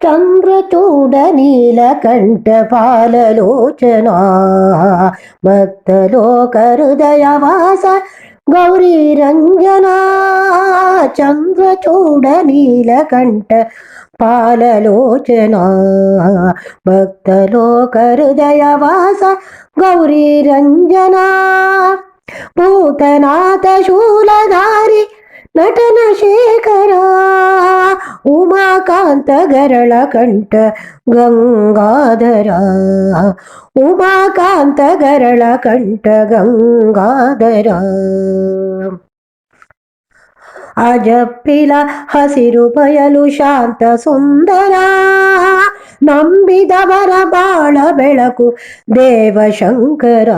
చంద్రచూడ నీలకంఠ పాలలోచన భక్తలోక హృదయవాస గౌరీ రంజన చంద్రచూడ నీలకంఠ పాలలోచన భక్తలోక హృదయవాస గౌరీ రంజన భూతనాథ శూలధారి నటన ఉమాకాంత గరళ కంఠ గంగాధర ఉమాకాంత గరళ కంఠ గంగాధర ಅಜಪ್ಪಿಲ ಹಸಿರು ಬಯಲು ಶಾಂತ ಸುಂದರ ನಂಬಿದವರ ಬಾಳ ಬೆಳಕು ದೇವಶಂಕರ.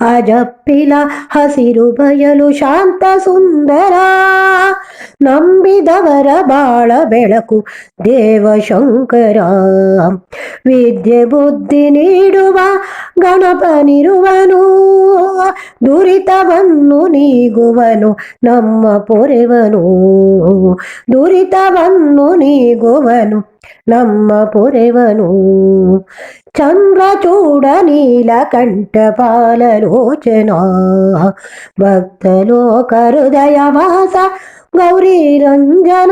ಅಜಪ್ಪಿಲ ಹಸಿರು ಬಯಲು ಶಾಂತ ಸುಂದರ. ನಂಬಿದವರ ಬಾಳ ಬೆಳಕು ದೇವಶಂಕರ. ವಿದ್ಯೆ ಬುದ್ಧಿ ನೀಡುವ ಗಣಪನಿರುವನು. ದುರಿತವನ್ನು ನೀಗುವನು ನಮ್ಮ ಪೊರೆವನು. ದುರಿತವನ್ನು ನೀಗುವನು. ನಮ್ಮ ಪೊರೆವನು ಚಂದ್ರಚೂಡ ನೀಲಕಂಠ ಪಾಲಲೋಚನ ಭಕ್ತಲೋಕ ಹೃದಯವಾಸ ಗೌರಿ ರಂಜನ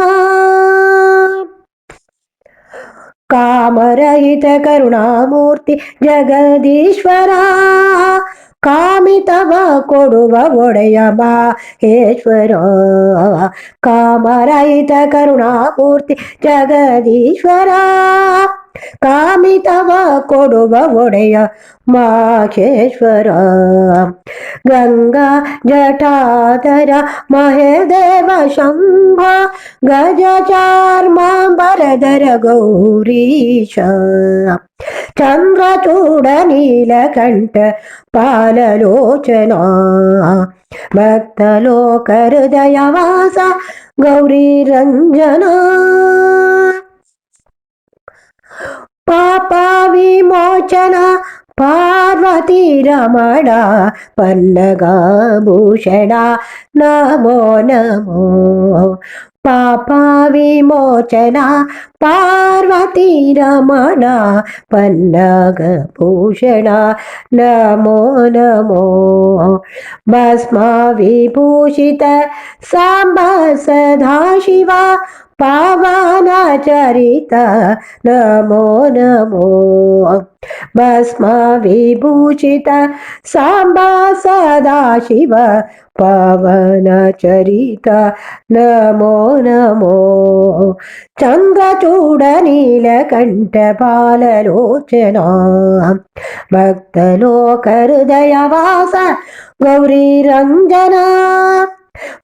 ಕಾಮರಹಿತ ಕರುಣಾಮೂರ್ತಿ ಜಗದೀಶ್ವರ ಕಾಮಿತವ ಕೊಡುವ ಒಡೆಯ ಮಾಹೇಶ್ವರ ಕಾಮರಹಿತ ಕರುಣಾಮೂರ್ತಿ ಜಗದೀಶ್ವರ ಕಾಮಿತವ ಕೊಡುವ ಒಡೆಯ ಮಾಹೇಶ್ವರ ಗಂಗಾ ಜಟಾಧರ ಮಹೇದೇವ ಶಂಭ ಗಜ ಚಾರ್ಮಾಂಬರಧರ ಗೌರೀಶ ಚಂದ್ರಚೂಡ ನೀಲಕಂಠ ಪಾಲಲೋಚನ ಭಕ್ತಲೋಕ ಹೃದಯವಾಸ ಗೌರಿ ರಂಜನ पापविमोचन मोचन पार्वती नमो नमो। भूषण न मोनमो नमो नमो। भस्माविभूषित विभूषित साभ शिवा పావనచరిత నమో నమో భస్మ విభూషిత సాంబా సదాశివ పవనచరిత నమో నమో చంద్రచూడ నీలకంఠ బాలలోచన భక్తలోక హృదయవాస గౌరీ రంజన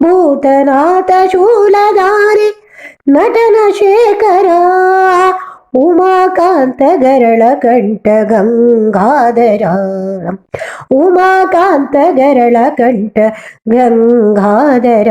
భూతనాథ శూలధారి ನಟನ ಶೇಖರ ಉಮಾಕಾಂತ ಗರಳ ಕಂಠ ಗಂಗಾಧರ ಉಮಾಕಾಂತ ಗರಳ ಕಂಠ ಗಂಗಾಧರ